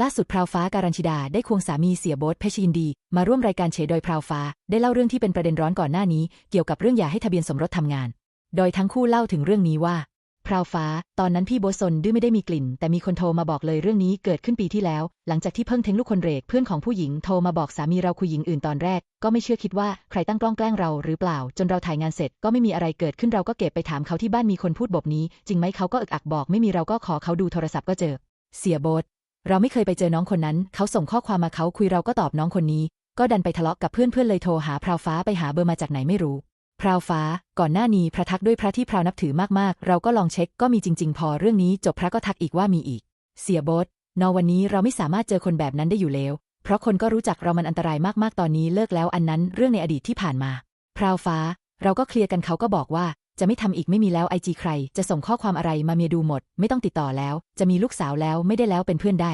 ล่าสุดพราวฟ้าการัญชิดาได้ควงสามีเสียโบ๊ทเพชรยินดี มาร่วมรายการเฉโดยพราวฟ้า ได้เล่าเรื่องที่เป็นประเด็นร้อนก่อนหน้านี้ เกี่ยวกับเรื่องอย่าให้ทะเบียนสมรสทำงาน โดยทั้งคู่เล่าถึงเรื่องนี้ว่าพราวฟ้า ตอนนั้นพี่โบทซนดื้อไม่ได้มีกลิ่น แต่มีคนโทรมาบอกเลยเรื่องนี้เกิดขึ้นปีที่แล้ว หลังจากที่เพิ่งทิ้งลูกคนเรกเพื่อนของผู้หญิงโทรมาบอกสามีเราคุยหญิงอื่นตอนแรก ก็ไม่เชื่อคิดว่าใครตั้งกล้องแกล้งเราหรือเปล่า จนเราถ่ายงานเสร็จก็ไม่มีอะไรเกิดขึ้นเราก็เก็บไปถามเขาที่บ้านมีคนพูดบทนี้ จริงไหมเขาก็อึกอักบอกไม่มีเราก็ขอเขาดูโทรศัพท์ก็เจอ เสียโบท เราไม่เคยไปเจอน้องคนนั้น เขาส่งข้อความมาเขาคุยเราก็ตอบน้องคนนี้ ก็ดันไปทะเลาะกับเพื่อนเพื่อนเลยโทรหาพราวฟ้าไปหาเบอร์มาจากไหนไม่รู้ พราวฟ้า ก่อนหน้านี้พระทักด้วยพระที่พราวนับถือมากๆ เราก็ลองเช็คก็มีจริง ๆ พอเรื่องนี้จบพระก็ทักอีกว่ามีอีก เสียบทนอวันนี้เราไม่สามารถเจอคนแบบนั้นได้อยู่แล้ว เพราะคนก็รู้จักเรามันอันตรายมากๆตอนนี้เลิกแล้วอันนั้นเรื่องในอดีตที่ผ่านมา พราวฟ้า เราก็เคลียร์กันเขาก็บอกว่า จะไม่ทำอีกไม่มีแล้วไอจีใคร จะส่งข้อความอะไรมาเมียดูหมด ไม่ต้องติดต่อแล้ว จะมีลูกสาวแล้วไม่ได้แล้วเป็นเพื่อนได้